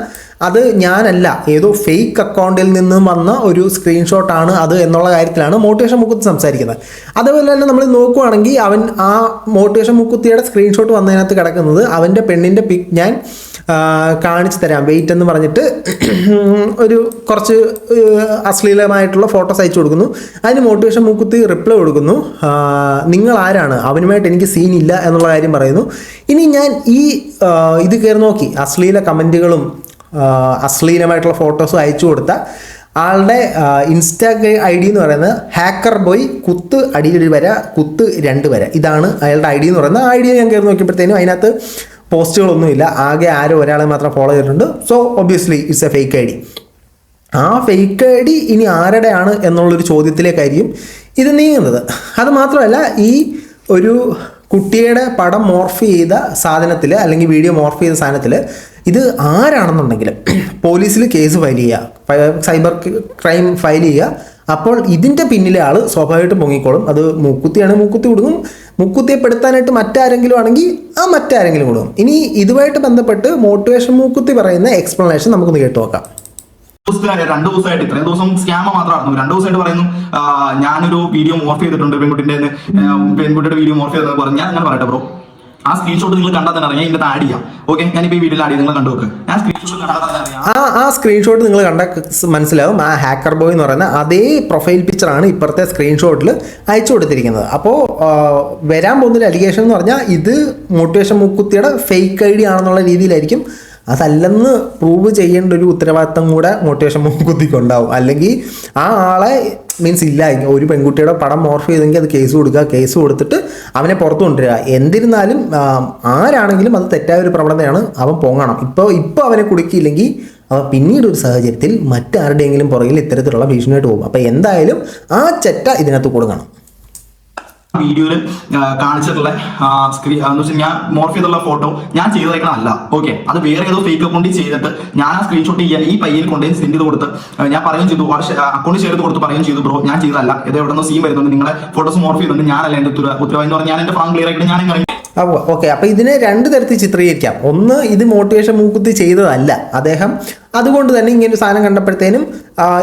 അത് ഞാനല്ല ഏതോ ഫേക്ക് അക്കൗണ്ടിൽ നിന്ന് വന്ന ഒരു സ്ക്രീൻഷോട്ടാണ് അത് എന്നുള്ള കാര്യത്തിലാണ് മോട്ടിവേഷൻ മുക്കുത്തി സംസാരിക്കുന്നത്. അതുപോലെ തന്നെ നമ്മൾ നോക്കുവാണെങ്കിൽ അവൻ ആ മോട്ടിവേഷൻ മുക്കുത്തിയുടെ സ്ക്രീൻഷോട്ട് വന്നതിനകത്ത് കിടക്കുന്നത് അവന്റെ പെണ്ണിന്റെ പിക് ഞാൻ കാണിച്ചു തരാം. വെയിറ്റ് എന്ന് പറഞ്ഞിട്ട് ഒരു കുറച്ച് അശ്ലീലമായിട്ടുള്ള ഫോട്ടോസ് അയച്ചു കൊടുക്കുന്നു. അതിന് മോട്ടിവേഷൻ മൂക്കുത്തി റിപ്ലൈ കൊടുക്കുന്നു. നിങ്ങൾ ആരാണ്? അവനുമായിട്ട് എനിക്ക് സീൻ ഇല്ല എന്നുള്ള കാര്യം പറയുന്നു. ഇനി ഞാൻ ഈ ഇത് കയറി നോക്കി. അശ്ലീല കമന്റുകളും അശ്ലീലമായിട്ടുള്ള ഫോട്ടോസും അയച്ചു കൊടുത്ത ആളുടെ ഇൻസ്റ്റാഗ്രാം ഐ ഡി എന്ന് പറയുന്നത് ഹാക്കർ ബോയ് കുത്ത് അടിയിൽ വര കുത്ത് രണ്ട് വര. ഇതാണ് അയാളുടെ ഐ ഡി എന്ന് പറയുന്നത്. ഐ ഡി ഞാൻ കയറി നോക്കിയപ്പോഴത്തേനും അതിനകത്ത് പോസ്റ്റുകളൊന്നുമില്ല. ആകെ ആരോ ഒരാളെ മാത്രം ഫോളോ ചെയ്തിട്ടുണ്ട്. So obviously it's a fake I D ആ ഫേക്ക് ഐ ഡി ഇനി ആരുടെയാണ് എന്നുള്ളൊരു ചോദ്യത്തിലേക്കായിരിക്കും ഇത് നീങ്ങുന്നത്. അത് മാത്രമല്ല ഈ ഒരു കുട്ടിയുടെ പടം മോർഫ് ചെയ്ത സാധനത്തിൽ അല്ലെങ്കിൽ വീഡിയോ മോർഫ് ചെയ്ത സാധനത്തിൽ ഇത് ആരാണെന്നുണ്ടെങ്കിലും പോലീസിൽ കേസ് ഫയൽ ചെയ്യുക. സൈബർ ക്രൈം ഫയൽ ചെയ്യുക. അപ്പോൾ ഇതിന്റെ പിന്നിലെ ആൾ സ്വാഭാവികമായിട്ട് പൊങ്ങിക്കോളും. അത് മൂക്കുത്തിയാണ് മൂക്കുത്തി കൊടുക്കും മൂക്കുത്തിയെ പെടുത്താനായിട്ട് മറ്റാരെങ്കിലും ആണെങ്കിൽ ആ മറ്റാരെങ്കിലും കൊടുക്കും ഇനി ഇതുമായിട്ട് ബന്ധപ്പെട്ട് മോട്ടിവേഷൻ മൂക്കുത്തി പറയുന്ന എക്സ്പ്ലനേഷൻ നമുക്കൊന്ന് കേട്ടു നോക്കാം. രണ്ട് ദിവസമായിട്ട്. ഇത്രയും ദിവസം സ്കാമ മാത്രമായിരുന്നു. രണ്ട് ദിവസമായിട്ട് പറയുന്നു ഞാനൊരു വീഡിയോ മോർഫ് ചെയ്തിട്ടുണ്ട് പെൺകുട്ടിന്റെ പെൺകുട്ടിയുടെ വീഡിയോ മോർഫ് ചെയ്തെന്ന് പറഞ്ഞു. ഞാൻ പറയട്ടെ ബ്രോ ആ സ്ക്രീൻഷോട്ട് നിങ്ങൾ കണ്ടാൽ തന്നെ അറിയാം. ഇതിന്റെ ആഡ് ചെയ്യാം. ഓക്കെ ഞാനിപ്പോ ഈ വീഡിയോയിൽ ആഡ് ചെയ്ത് നിങ്ങൾ കണ്ടു നോക്ക്. ഞാൻ സ്ക്രീൻഷോട്ട് കണ്ടാൽ അറിയാം. ആ ആ സ്ക്രീൻഷോട്ട് നിങ്ങൾ കണ്ട മനസ്സിലാവും. ആ ഹാക്കർ ബോയ് എന്ന് പറയുന്ന അതേ പ്രൊഫൈൽ പിക്ചർ ആണ് ഇപ്പുറത്തെ സ്ക്രീൻഷോട്ടിൽ അയച്ചു കൊടുത്തിരിക്കുന്നത്. അപ്പോൾ വരാൻ പോകുന്നൊരു അലിഗേഷൻ എന്ന് പറഞ്ഞാൽ ഇത് മോട്ടിവേഷൻ മുക്കുത്തിയുടെ ഫേക്ക് ഐ ഡി ആണെന്നുള്ള രീതിയിലായിരിക്കും അതല്ലെന്ന് പ്രൂവ് ചെയ്യേണ്ട ഒരു ഉത്തരവാദിത്തം കൂടെ മോട്ടിവേഷൻ കുത്തിക്കൊണ്ടാവും അല്ലെങ്കിൽ ആ ആളെ മീൻസ് ഇല്ല. ഒരു പെൺകുട്ടിയുടെ പടം മോർഫ് ചെയ്തെങ്കിൽ അത് കേസ് കൊടുക്കുക. കേസ് കൊടുത്തിട്ട് അവനെ പുറത്തു കൊണ്ടുവരിക. എന്നിരുന്നാലും ആരാണെങ്കിലും അത് തെറ്റായ ഒരു പ്രവണതയാണ് അവൻ പൊങ്ങണം. ഇപ്പോൾ ഇപ്പോൾ അവനെ കുടുക്കിയില്ലെങ്കിൽ അവൻ പിന്നീട് ഒരു സാഹചര്യത്തിൽ മറ്റാരുടെയെങ്കിലും പുറകിൽ ഇത്തരത്തിലുള്ള ഭീഷണിയായിട്ട് പോകും. അപ്പോൾ എന്തായാലും ആ ചെറ്റ ഇതിനകത്ത് കൊടുക്കണം. വീഡിയോയിൽ കാണിച്ചിട്ടുള്ള സ്ക്രീൻ എന്ന് വെച്ചാൽ ഞാൻ മോർഫ് ചെയ്തുള്ള ഫോട്ടോ ഞാൻ ചെയ്തേക്കണല്ല ഓക്കെ അത് വേറെ ഏതോ ഫേക്ക് അക്കൗണ്ടിൽ ചെയ്തിട്ട് ഞാൻ ആ സ്ക്രീൻഷോട്ട് ചെയ്യാൻ ഈ പയ്യൻ കൊണ്ടുപോയി സെൻഡ് ചെയ്ത് കൊടുത്ത് ഞാൻ പറയുകയും ചെയ്തു. അക്കൗണ്ട് ചെയ്ത് കൊടുത്ത് പറയുകയും ചെയ്തു ബ്രോ ഞാൻ ചെയ്തതല്ല. ഇത് എവിടെ നിന്ന് സീൻ വരുന്നുണ്ട്. നിങ്ങളെ ഫോട്ടോസ് മോർഫ് ചെയ്തിട്ടുണ്ട്. ഞാനല്ല എന്റെ ഉത്തരവാദിത്തം എന്ന് പറഞ്ഞാൽ ഞാൻ എന്റെ ഫാം ക്ലിയർ ആയിട്ട് ഞാൻ ഇറങ്ങി. അപ്പോൾ ഓക്കെ. അപ്പോൾ ഇതിനെ രണ്ട് തരത്തിൽ ചിത്രീകരിക്കാം. ഒന്ന് ഇത് മോട്ടിവേഷൻ മൂക്കുത്തി ചെയ്തതല്ല അദ്ദേഹം. അതുകൊണ്ട് തന്നെ ഇങ്ങനെ സാധനം കണ്ടപ്പോഴത്തേനും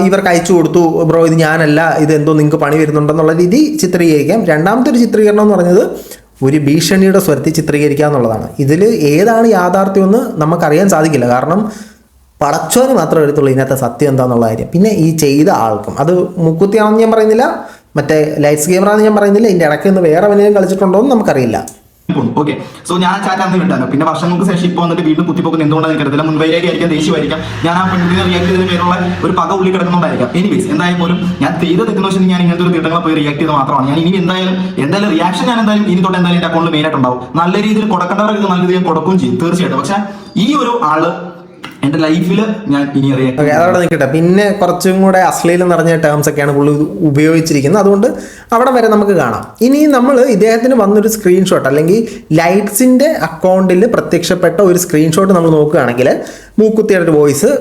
ഇവർക്ക് അയച്ചു കൊടുത്തു ബ്രോ ഇത് ഞാനല്ല ഇത് എന്തോ നിങ്ങൾക്ക് പണി വരുന്നുണ്ടെന്നുള്ള രീതി ചിത്രീകരിക്കാം. രണ്ടാമത്തെ ഒരു ചിത്രീകരണം എന്ന് പറഞ്ഞത് ഒരു ഭീഷണിയുടെ സ്വരത്തിൽ ചിത്രീകരിക്കുക എന്നുള്ളതാണ്. ഇതിൽ ഏതാണ് യാഥാർത്ഥ്യമെന്ന് നമുക്കറിയാൻ സാധിക്കില്ല. കാരണം പടച്ചോന് മാത്രമേ എടുത്തുള്ളൂ ഇതിനകത്തെ സത്യം എന്താണെന്നുള്ള കാര്യം. പിന്നെ ഈ ചെയ്ത ആൾക്കും അത് മുക്കുത്തിയാണെന്ന് ഞാൻ പറയുന്നില്ല മറ്റേ ലൈറ്റ്സ് ക്യാമറ എന്ന് ഞാൻ പറയുന്നില്ല ഇതിന്റെ ഇടയ്ക്ക് നിന്ന് വേറെ വല്ലതും കളിച്ചിട്ടുണ്ടോ എന്ന് നമുക്കറിയില്ല. ഓക്കെ സോ ഞാൻ ചാറ്റ് അന്ന് വിട്ടായിരുന്നു പിന്നെ വർഷങ്ങൾക്ക് ശേഷം ഇപ്പോൾ വന്നിട്ട് വീണ്ടും കുത്തിപ്പോക്കുന്ന എന്തുകൊണ്ടാണ് എനിക്കറിയത്തില്ല മുൻവൈരായിരിക്കും ദേഷ്യമായിരിക്കാം ഞാൻ ആ പെണ്ണിനെ റിയാക്ട് ചെയ്ത പേരുള്ള ഒരു പക ഉള്ളി കിടക്കുന്നുണ്ടായിരിക്കാം. എനിവേസ് എന്തായാലും പോലും ഞാൻ ചെയ്ത തെക്കുന്ന വെച്ചാൽ ഞാൻ ഇങ്ങനത്തെ ഒരു തീട്ടങ്ങളെ പോയി റിയാക്ട് ചെയ്ത് മാത്രമാണ്. ഞാൻ ഇനി എന്തായാലും എന്തായാലും റിയാക്ഷൻ ഞാൻ എന്തായാലും ഇനി തൊട്ട് എന്തായാലും എന്റെ അക്കൗണ്ടിൽ മെയിൻ ആയിട്ടുണ്ടാവും നല്ല രീതിയിൽ കൊടുക്കേണ്ടവർക്ക് നല്ല രീതിയിൽ കൊടുക്കും ചെയ്യും. തീർച്ചയായിട്ടും. പക്ഷേ ഈ ഒരു ആൾ എന്റെ ലൈഫിൽ ഞാൻ ഇനി അറിയാം. അതവിടെ നിൽക്കട്ടെ. പിന്നെ കുറച്ചും കൂടെ അശ്ലീലം നിറഞ്ഞ ടേംസ് ഒക്കെയാണ് പുള്ളി ഉപയോഗിച്ചിരിക്കുന്നത്. അതുകൊണ്ട് അവിടെ വരെ നമുക്ക് കാണാം. ഇനി നമ്മൾ ഇദ്ദേഹത്തിന് വന്നൊരു സ്ക്രീൻഷോട്ട് അല്ലെങ്കിൽ ലൈറ്റ്സിന്റെ അക്കൗണ്ടിൽ പ്രത്യക്ഷപ്പെട്ട ഒരു സ്ക്രീൻഷോട്ട് നമ്മൾ നോക്കുകയാണെങ്കിൽ മൂക്കുത്തിയുടെ ഒരു വോയിസ്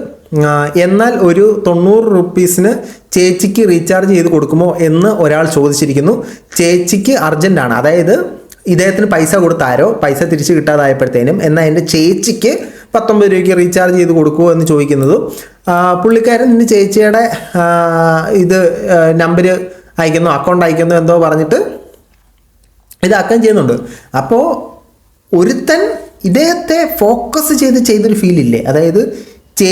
എന്നാൽ ഒരു തൊണ്ണൂറ് റുപ്പീസിന് ചേച്ചിക്ക് റീചാർജ് ചെയ്ത് കൊടുക്കുമോ എന്ന് ഒരാൾ ചോദിച്ചിരിക്കുന്നു. ചേച്ചിക്ക് അർജന്റ് ആണ്. അതായത് ഇദ്ദേഹത്തിന് പൈസ കൊടുത്താരോ? പൈസ തിരിച്ച് കിട്ടാതായപ്പോഴത്തേനും. എന്നാൽ എന്റെ ചേച്ചിക്ക് പത്തൊമ്പത് രൂപയ്ക്ക് റീചാർജ് ചെയ്ത് കൊടുക്കുമോ എന്ന് ചോദിക്കുന്നതും പുള്ളിക്കാരൻ നിന്റെ ചേച്ചിയുടെ ഇത് നമ്പർ അയക്കുന്നു അക്കൗണ്ട് അയക്കുന്നു എന്തോ പറഞ്ഞിട്ട് ഇതാക്കാൻ ചെയ്യുന്നുണ്ട്. അപ്പോൾ ഒരുത്തൻ ഇദ്ദേഹത്തെ ഫോക്കസ് ചെയ്ത് ചെയ്തൊരു ഫീൽ ഇല്ലേ? അതായത് ചേ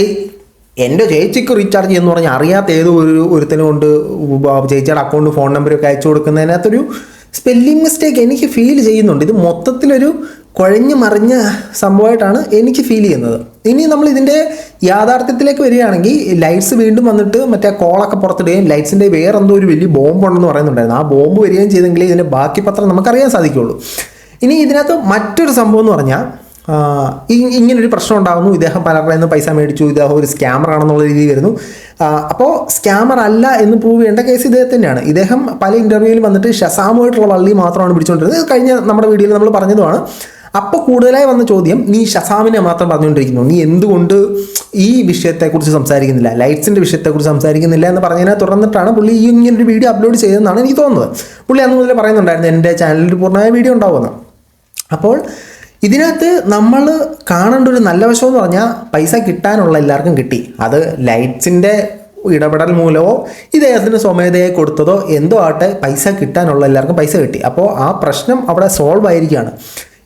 എന്റെ ചേച്ചിക്ക് റീചാർജ് ചെയ്യുന്നു പറഞ്ഞാൽ അറിയാത്ത ഏത് ഒരു ഒരുത്തനെ കൊണ്ട് ചേച്ചിയുടെ അക്കൗണ്ട് ഫോൺ നമ്പറൊക്കെ അയച്ചു കൊടുക്കുന്നതിനകത്തൊരു സ്പെല്ലിംഗ് മിസ്റ്റേക്ക് എനിക്ക് ഫീൽ ചെയ്യുന്നുണ്ട്. ഇത് മൊത്തത്തിലൊരു കുഴഞ്ഞു മറിഞ്ഞ സംഭവമായിട്ടാണ് എനിക്ക് ഫീൽ ചെയ്യുന്നത്. ഇനി നമ്മൾ ഇതിന്റെ യാഥാർത്ഥ്യത്തിലേക്ക് വരികയാണെങ്കിൽ ലൈറ്റ്സ് വീണ്ടും വന്നിട്ട് മറ്റേ കോളൊക്കെ പുറത്തിടുകയും ലൈറ്റ്സിന്റെ വേറെ എന്തോ ഒരു വലിയ ബോംബ് ഉണ്ടെന്ന് പറയുന്നുണ്ടായിരുന്നു. ആ ബോംബ് വരികയും ചെയ്തെങ്കിൽ ഇതിന്റെ ബാക്കി പത്രം നമുക്കറിയാൻ സാധിക്കുള്ളൂ ഇനി ഇതിനകത്ത് മറ്റൊരു സംഭവം എന്ന് പറഞ്ഞാൽ ഇങ്ങനൊരു പ്രശ്നം ഉണ്ടാകുന്നു. ഇദ്ദേഹം പലരുടെ നിന്ന് പൈസ മേടിച്ചു. ഇദ്ദേഹം ഒരു സ്കാമർ ആണെന്നുള്ള രീതിയിൽ വരുന്നു. അപ്പോൾ സ്കാമർ അല്ല എന്ന് പ്രൂവ് ചെയ്യേണ്ട കേസ് ഇദ്ദേഹം തന്നെയാണ്. ഇദ്ദേഹം പല ഇന്റർവ്യൂവിൽ വന്നിട്ട് ഷസാമുമായിട്ടുള്ള വള്ളി മാത്രമാണ് പിടിച്ചുകൊണ്ടിരുന്നത് കഴിഞ്ഞ നമ്മുടെ വീഡിയോയിൽ നമ്മൾ പറഞ്ഞതുമാണ് അപ്പോൾ കൂടുതലായി വന്ന ചോദ്യം നീ ഷസാമിനെ മാത്രം പറഞ്ഞുകൊണ്ടിരിക്കുന്നു. നീ എന്തുകൊണ്ട് ഈ വിഷയത്തെക്കുറിച്ച് സംസാരിക്കുന്നില്ല? ലൈറ്റ്സിന്റെ വിഷയത്തെക്കുറിച്ച് സംസാരിക്കുന്നില്ല? എന്ന് പറഞ്ഞതിനെ തുടർന്നിട്ടാണ് പുള്ളി ഈ ഇങ്ങനൊരു വീഡിയോ അപ്ലോഡ് ചെയ്തതെന്നാണ് എനിക്ക് തോന്നുന്നത്. പുള്ളി അന്ന് മുതൽ പറയുന്നുണ്ടായിരുന്നു എന്റെ ചാനലിൽ പൂർണമായ വീഡിയോ ഉണ്ടാവുമെന്ന്. അപ്പോൾ ഇതിനകത്ത് നമ്മൾ കാണേണ്ട ഒരു നല്ല വശം എന്ന് പറഞ്ഞാൽ പൈസ കിട്ടാനുള്ള എല്ലാവർക്കും കിട്ടി. അത് ലൈറ്റ്സിന്റെ ഇടപെടൽ മൂലമോ ഇദ്ദേഹത്തിന് സ്വമേധയെ കൊടുത്തതോ എന്തോ ആട്ടെ പൈസ കിട്ടാനുള്ള എല്ലാവർക്കും പൈസ കിട്ടി. അപ്പോൾ ആ പ്രശ്നം അവിടെ സോൾവ് ആയിരിക്കുകയാണ്.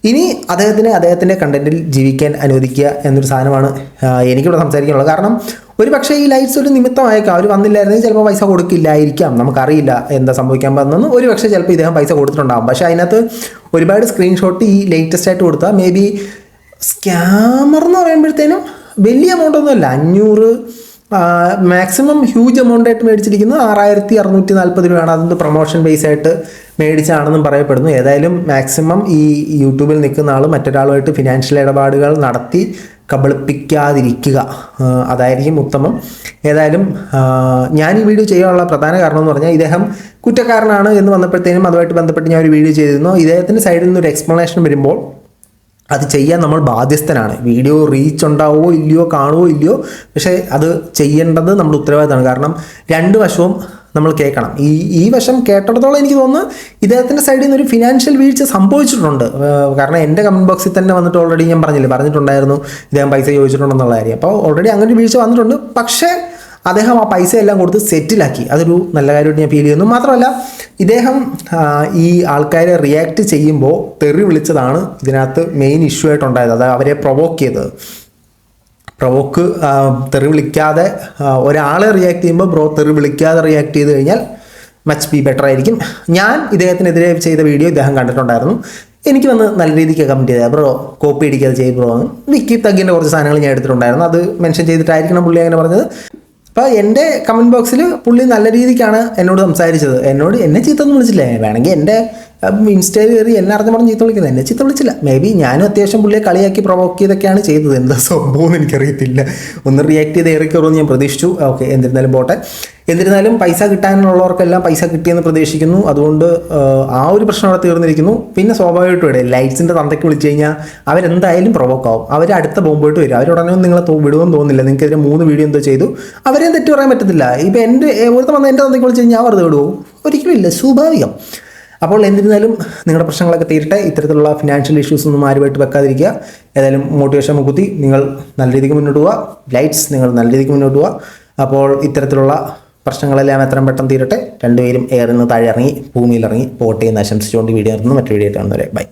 ഇനി അദ്ദേഹത്തിന് അദ്ദേഹത്തിന്റെ കണ്ടന്റിൽ ജീവിക്കാൻ അനുവദിക്കുക എന്നൊരു സാധനമാണ് എനിക്കിവിടെ സംസാരിക്കാനുള്ളത്. കാരണം ഒരു പക്ഷേ ഈ ലൈറ്റ്സ് ഒരു നിമിത്തമായേക്കാം. അവർ വന്നില്ലായിരുന്നെങ്കിൽ ചിലപ്പോൾ പൈസ കൊടുക്കില്ലായിരിക്കാം. നമുക്കറിയില്ല എന്താ സംഭവിക്കാൻ പോകുന്നതെന്ന്. ഒരു പക്ഷേ ചിലപ്പോൾ ഇദ്ദേഹം പൈസ കൊടുത്തിട്ടുണ്ടാകും പക്ഷേ അതിനകത്ത് ഒരുപാട് സ്ക്രീൻഷോട്ട് ഈ ലേറ്റസ്റ്റ് ആയിട്ട് കൊടുത്താൽ മേ ബി സ്കാമർ എന്ന് പറയുമ്പോഴത്തേനും വലിയ എമൗണ്ട് ഒന്നുമല്ല. അഞ്ഞൂറ് മാക്സിമം ഹ്യൂജ് എമൗണ്ട് ആയിട്ട് മേടിച്ചിരിക്കുന്നത് ആറായിരത്തി അറുന്നൂറ്റി നാൽപ്പത് രൂപയാണ്. അതൊന്ന് പ്രൊമോഷൻ ബേസ് ആയിട്ട് മേടിച്ചാണെന്നും പറയപ്പെടുന്നു. ഏതായാലും മാക്സിമം ഈ യൂട്യൂബിൽ നിൽക്കുന്ന ആൾ മറ്റൊരാളുമായിട്ട് ഫിനാൻഷ്യൽ ഇടപാടുകൾ നടത്തി കബളിപ്പിക്കാതിരിക്കുക. അതായിരിക്കും ഉത്തമം. ഏതായാലും ഞാൻ ഈ വീഡിയോ ചെയ്യാനുള്ള പ്രധാന കാരണം എന്ന് പറഞ്ഞാൽ ഇദ്ദേഹം കുറ്റക്കാരനാണ് എന്ന് വന്നപ്പോഴത്തേനും അതുമായിട്ട് ബന്ധപ്പെട്ട് ഞാൻ ഒരു വീഡിയോ ചെയ്തിരുന്നു. ഇദ്ദേഹത്തിന്റെ സൈഡിൽ നിന്ന് ഒരു എക്സ്പ്ലനേഷൻ വരുമ്പോൾ അത് ചെയ്യാൻ നമ്മൾ ബാധ്യസ്ഥനാണ്. വീഡിയോ റീച്ച് ഉണ്ടാവുമോ ഇല്ലയോ കാണുമോ ഇല്ലയോ പക്ഷേ അത് ചെയ്യേണ്ടത് നമ്മുടെ ഉത്തരവാദിത്തമാണ്. കാരണം രണ്ട് വശവും നമ്മൾ കേൾക്കണം. ഈ ഈ വശം കേട്ടിടത്തോളം എനിക്ക് തോന്നുന്നു ഇദ്ദേഹത്തിന്റെ സൈഡിൽ നിന്ന് ഒരു ഫിനാൻഷ്യൽ വീഴ്ച സംഭവിച്ചിട്ടുണ്ട്. കാരണം എന്റെ കമന്റ് ബോക്സിൽ തന്നെ വന്നിട്ട് ഓൾറെഡി ഞാൻ പറഞ്ഞില്ലേ പറഞ്ഞിട്ടുണ്ടായിരുന്നു ഇദ്ദേഹം പൈസ ചോദിച്ചിട്ടുണ്ടെന്നുള്ള കാര്യം. അപ്പോൾ ഓൾറെഡി അങ്ങനെ ഒരു വീഴ്ച വന്നിട്ടുണ്ട്. പക്ഷേ അദ്ദേഹം ആ പൈസ എല്ലാം കൊടുത്ത് സെറ്റിലാക്കി. അതൊരു നല്ല കാര്യമായിട്ട് ഞാൻ ഫീൽ ചെയ്യുന്നു. മാത്രമല്ല ഇദ്ദേഹം ഈ ആൾക്കാരെ റിയാക്ട് ചെയ്യുമ്പോൾ തെറി വിളിച്ചതാണ് ഇതിനകത്ത് മെയിൻ ഇഷ്യൂ ആയിട്ടുണ്ടായത്. അത് അവരെ പ്രൊവോക്ക് ചെയ്തത്. പ്രൊവോക്ക് തെറി വിളിക്കാതെ ഒരാളെ റിയാക്ട് ചെയ്യുമ്പോൾ ബ്രോ തെറി വിളിക്കാതെ റിയാക്ട് ചെയ്ത് കഴിഞ്ഞാൽ മച്ച് ബി ബെറ്റർ ആയിരിക്കും. ഞാൻ ഇദ്ദേഹത്തിനെതിരെ ചെയ്ത വീഡിയോ ഇദ്ദേഹം കണ്ടിട്ടുണ്ടായിരുന്നു. എനിക്ക് വന്ന് നല്ല രീതിക്ക് കമന്റ് ചെയ്തത് ബ്രോ കോപ്പി അടിക്കാതെ ചെയ്ത് ബ്രോ എന്ന് വിക്കി തഗ്ഗിന്റെ കുറച്ച് സാധനങ്ങൾ ഞാൻ എടുത്തിട്ടുണ്ടായിരുന്നു. അത് മെൻഷൻ ചെയ്തിട്ടായിരിക്കണം പുള്ളി അങ്ങനെ പറഞ്ഞത്. അപ്പോൾ എന്റെ കമന്റ് ബോക്സിൽ പുള്ളി നല്ല രീതിക്കാണ് എന്നോട് സംസാരിച്ചത്. എന്നോട് എന്നെ ചീത്തൊന്നും വിളിച്ചില്ല. വേണമെങ്കിൽ എന്റെ ഇൻസ്റ്റയിൽ കയറി എന്നെ അറിഞ്ഞ പറഞ്ഞ് ചീത്ത വിളിക്കുന്നത്. എന്നെ ചീത്ത വിളിച്ചില്ല. മേ ബി ഞാനും അത്യാവശ്യം പുള്ളിയെ കളിയാക്കി പ്രൊവോക്ക് ചെയ്തൊക്കെയാണ് ചെയ്തത്. എന്താ സംഭവം എനിക്കറിയത്തില്ല. ഒന്ന് റിയാക്ട് ചെയ്ത് ഏറിക്കയറുമെന്ന് ഞാൻ പ്രതീക്ഷിച്ചു. ഓക്കെ എന്നിരുന്നാലും പോട്ടെ. എന്നിരുന്നാലും പൈസ കിട്ടാനുള്ളവർക്കെല്ലാം പൈസ കിട്ടിയെന്ന് പ്രതീക്ഷിക്കുന്നു. അതുകൊണ്ട് ആ, ഒരു പ്രശ്നം അവിടെ തീർന്നിരിക്കുന്നു. പിന്നെ സ്വാഭാവികമായിട്ടും ഇവിടെ ലൈറ്റ്സിന്റെ തന്തയ്ക്ക് വിളിച്ചു കഴിഞ്ഞാൽ അവരെന്തായാലും പ്രൊവോക്ക് ആവും. അവർ അടുത്ത ബോംബായിട്ട് വരും. അവരുടനെ ഒന്നും നിങ്ങളെ വിടുമെന്ന് തോന്നുന്നില്ല. നിങ്ങൾക്ക് ഇതിന് മൂന്ന് വീഡിയോ എന്തോ ചെയ്തു. അവരെയും തെറ്റു പറയാൻ പറ്റത്തില്ല. ഇപ്പം എന്റെ ഒരുത്തം വന്ന് എന്റെ തന്തയ്ക്ക് വിളിച്ചു കഴിഞ്ഞാൽ വെറുതെ വിടുവോ? ഒരിക്കലും ഇല്ല. സ്വാഭാവികം. അപ്പോൾ എന്നിരുന്നാലും നിങ്ങളുടെ പ്രശ്നങ്ങളൊക്കെ തീരട്ടെ. ഇത്തരത്തിലുള്ള ഫിനാൻഷ്യൽ ഇഷ്യൂസ് ഒന്നും ആരുമായിട്ട് വെക്കാതിരിക്കുക. ഏതായാലും മോട്ടിവേഷൻ മുക്കുത്തി നിങ്ങൾ നല്ല രീതിക്ക് മുന്നോട്ട് പോവുക. ലൈറ്റ്സ് നിങ്ങൾ നല്ല രീതിക്ക് മുന്നോട്ട് പോവുക. അപ്പോൾ ഇത്തരത്തിലുള്ള പ്രശ്നങ്ങളെല്ലാം എത്രയും പെട്ടെന്ന് തീരട്ടെ. രണ്ടുപേരും എയറിൽ നിന്ന് താഴെ ഇറങ്ങി ഭൂമിയിൽ ഇറങ്ങി പോട്ടെ എന്ന് ആശംസിച്ചുകൊണ്ട് വീഡിയോ നിർത്തുന്നു. മറ്റു വീഡിയോ കാണുന്നവരെ ബൈ.